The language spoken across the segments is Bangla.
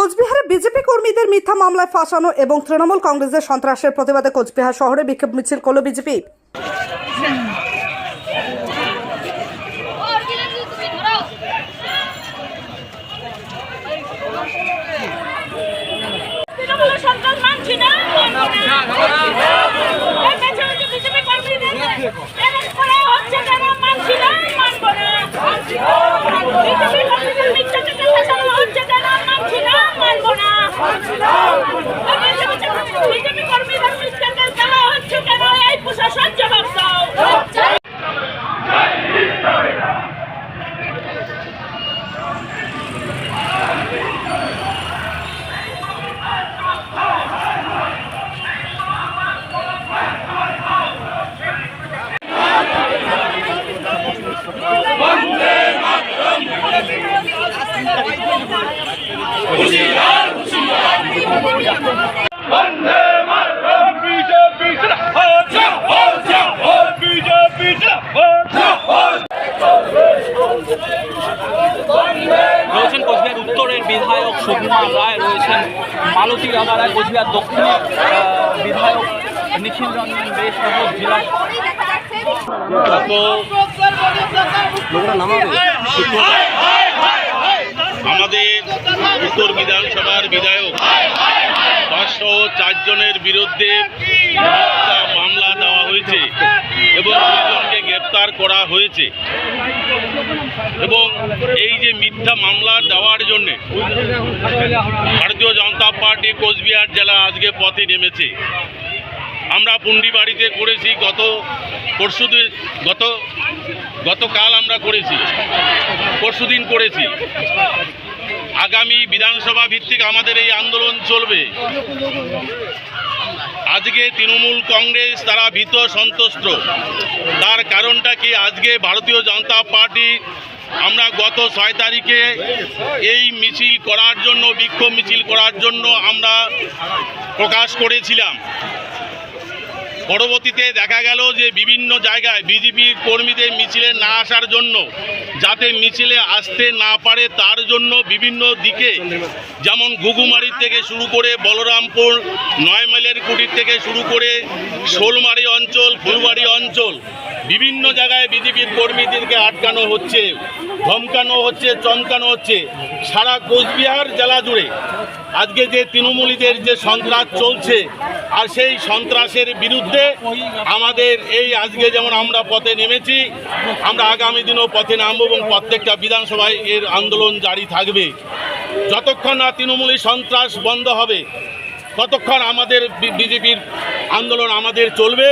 কোচবিহারে বিজেপি কর্মীদের মিথ্যা মামলায় ফাঁসানো এবং তৃণমূল কংগ্রেসের সন্ত্রাসের প্রতিবাদে কোচবিহার শহরে বিক্ষোভ মিছিল করল বিজেপি। তৃণমূল সরকার মানছি না মানবো না এই মেজরিটি বিজেপি কর্মীদের এরেস্ট করা হচ্ছে কেন মানছি না মানবো না বিজেপি কর্মীদের মিথ্যা থেকে ফেসানো হচ্ছে কেন মানছি না মানবো না বিজেপি কর্মীদের মিথ্যাকে দেওয়া হচ্ছে কেন এই প্রশাসন জবাব দাও বিজেপি বিজেপি রয়েছেন কোচবিহার উত্তরের বিধায়ক সুকুমার রায় রয়েছেন। মালতী রামারায় কোচবিহার দক্ষিণের আহ, বিধায়ক নিখিল রঞ্জন দে সহ জেলার আমাদের উত্তর বিধানসভার বিধায়ক পাঁচশো চারজনের বিরুদ্ধে মামলা দেওয়া হয়েছে এবং দুজনকে গ্রেপ্তার করা হয়েছে। এবং এই যে মিথ্যা মামলা দেওয়ার জন্যে ভারতীয় জনতা পার্টি কোচবিহার জেলা আজকে পথে নেমেছে। আমরা পুন্ডিবাড়িতে করেছি, গত পরশুদিন গত, গতকাল আমরা করেছি পরশুদিন করেছি। আগামী বিধানসভা ভিত্তিক আমাদের এই আন্দোলন চলবে। আজকে তৃণমূল কংগ্রেস তারা ভীত সন্তুষ্ট। তার কারণটা কি? আজকে ভারতীয় জনতা পার্টি আমরা গত ছয় তারিখে এই মিছিল করার জন্য, বিক্ষোভ মিছিল করার জন্য আমরা প্রকাশ করেছিলাম। পরবর্তীতে দেখা গেল যে বিভিন্ন জায়গায় বিজেপির কর্মীদের মিছিলে না আসার জন্য, যাতে মিছিলে আসতে না পারে তার জন্য বিভিন্ন দিকে, যেমন ঘুঘুমারির থেকে শুরু করে বলরামপুর নয় মাইলের কুটির থেকে শুরু করে শোলমারি অঞ্চল, ফুলবাড়ি অঞ্চল, বিভিন্ন জায়গায় বিজেপির কর্মীদেরকে আটকানো হচ্ছে। ধমকানো হচ্ছে, চমকানো হচ্ছে। সারা কোচবিহার জেলা জুড়ে আজকে যে তৃণমূলীদের যে সন্ত্রাস চলছে, আর সেই সন্ত্রাসের বিরুদ্ধে আমাদের এই আজকে যেমন আমরা পথে নেমেছি, আমরা আগামী দিনেও পথে নামবো এবং প্রত্যেকটা বিধানসভায় এর আন্দোলন জারি থাকবে। যতক্ষণ না তৃণমূলী সন্ত্রাস বন্ধ হবে, ততক্ষণ আমাদের বিজেপির আন্দোলন আমাদের চলবে।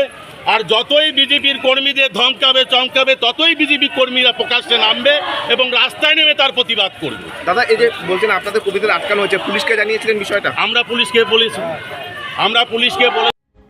আর যতই বিজেপির কর্মীদের ধমকাবে চমকাবে ততই বিজেপি কর্মীরা প্রকাশ্যে নামবে এবং রাস্তায় নেমে তার প্রতিবাদ করবে। দাদা এই যে বলছেন আপনাদের কবিতা আটকানো হয়েছে পুলিশকে জানিয়েছিলেন বিষয়টা? আমরা পুলিশকে বলেছি। আমরা পুলিশকে বলে